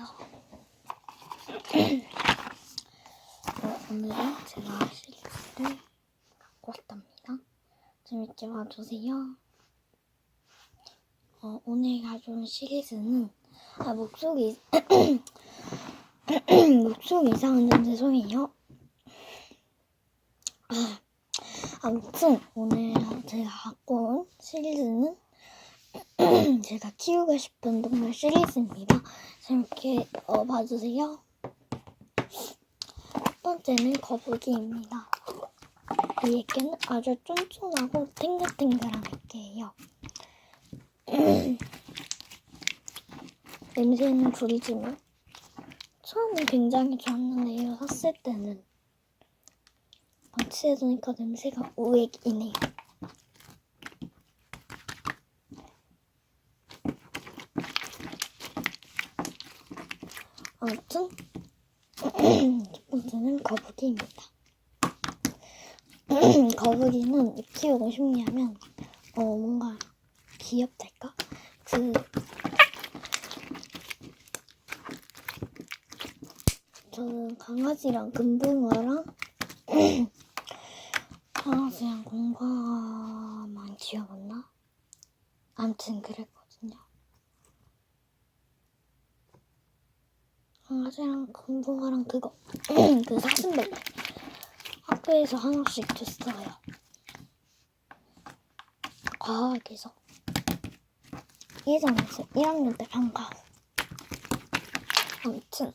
안녕하세요. 어, 오늘은 제가 시리즈를 갖고 왔답니다. 재밌게 봐주세요. 어, 오늘 가져온 시리즈는 아 목소리 목소리 이상한 점 죄송해요. 아, 아무튼 오늘 제가 갖고 온 시리즈는 제가 키우고 싶은 동물 시리즈입니다. 재밌게 어, 봐주세요. 첫 번째는 거북이입니다. 이 애견은 아주 쫀쫀하고 탱글탱글한 애기예요. 냄새는 구리지만 처음엔 굉장히 좋았는데요. 샀을 때는 방치해두니까 냄새가 우액이네요. 아무튼 첫 번째는 거북이입니다. 거북이는 왜 키우고 싶냐면 어 뭔가 귀엽달까? 그 저는 강아지랑 금붕어랑 강아지랑 공과만 키워봤나? 아무튼 그랬거든요. 강아지랑 금붕어랑 그거. 그 사슴벌레 학교에서 하나씩 줬어요. 과학에서. 예전에서 1학년 때 방과후. 아무튼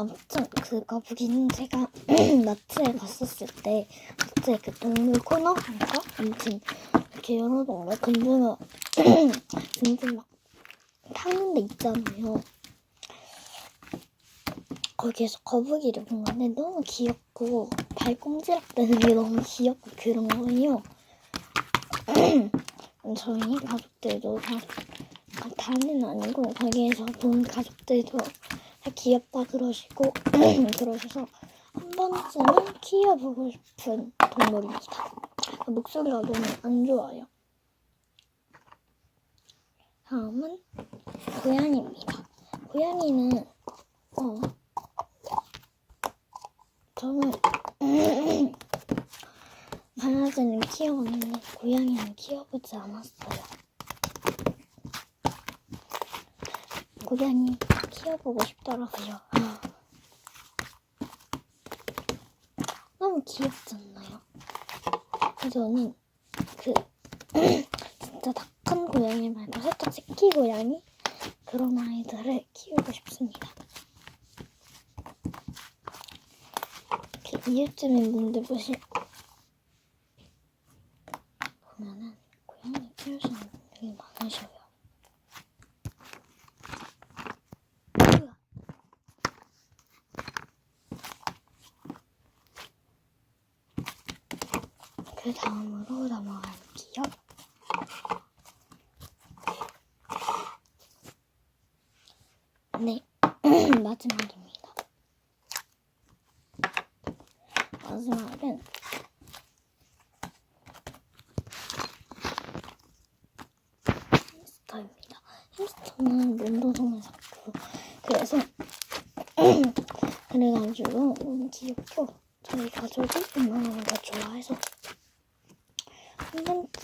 아무튼 그 거북이는 제가 마트에 갔었을 때 마트에 그 동물 코너인가? 아무튼 이렇게 여러 동물 금붕어 금붕 막 파는 데 있잖아요. 거기에서 거북이를 본 건데 너무 귀엽고 발꿈지락대는 게 너무 귀엽고 그런 거예요. 저희 가족들도 다 아, 다는 아니고 거기에서 본 가족들도 다 귀엽다 그러시고 그러셔서 한 번쯤은 키워보고 싶은 동물입니다. 목소리가 너무 안 좋아요. 다음은 고양이입니다. 고양이는 어 저는 강아지는 키워봤는데 고양이는 키워보지 않았어요. 고양이 키워보고 싶더라고요. 너무 귀엽지 않나요? 저는 그 진짜 다큰 고양이 말고 살짝 새끼 고양이 그런 아이들을 키우고 싶습니다. 이렇게 이웃집인 분들 보시 보면은 고양이 키우시는 분들이 많으셔요. 으아. 그 다음으로 넘어갈게요. 네, 마지막입니다. 마지막은 햄스터입니다. 햄스터는 랜더성에 샀고 그래서 그래가지고 너무 귀엽고 저희 가족이 다 좋아해서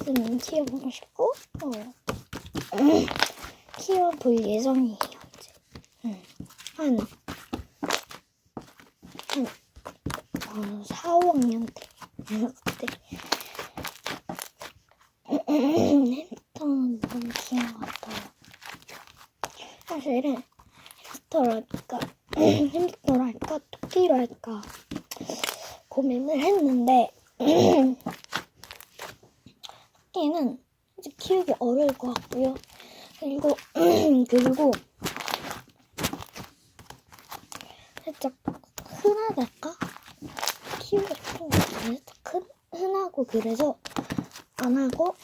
한 번쯤은 키워보고 싶고? 어, 키워볼 예정이에요 이제. 음, 한, 한 어, 4, 5학년 때 그때 햄스터는 너무 같아요 사실은 햄스터랄까 햄스터랄까 토끼로 할까 고민을 했는데 토끼는 이제 키우기 어려울 것 같고요. 그리고 그리고 살짝 흔하달까? 키우기 좀 살짝 흔, 흔하고 그래서 안 하고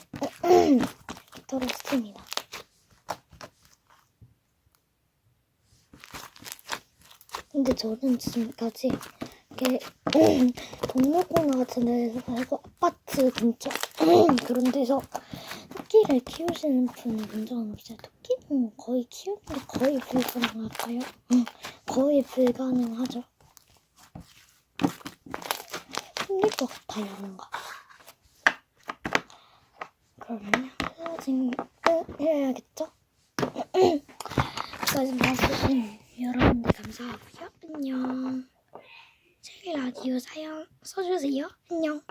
떨어졌습니다. 근데 저는 지금까지 이렇게 동물 코너 같은 데서 말고 아파트 근처 그런 데서 토끼를 키우시는 본 적은 없어요. 토끼는 거의 키우는 게 거의 불가능할까요? 응, 거의 불가능하죠. 힘들 것 같아요, 뭔가. 그러면 헤어짐을 해야겠죠? 여기까지 봐주신 여러분들 감사하고요. 안녕. 책 라디오 사연 써주세요. 안녕.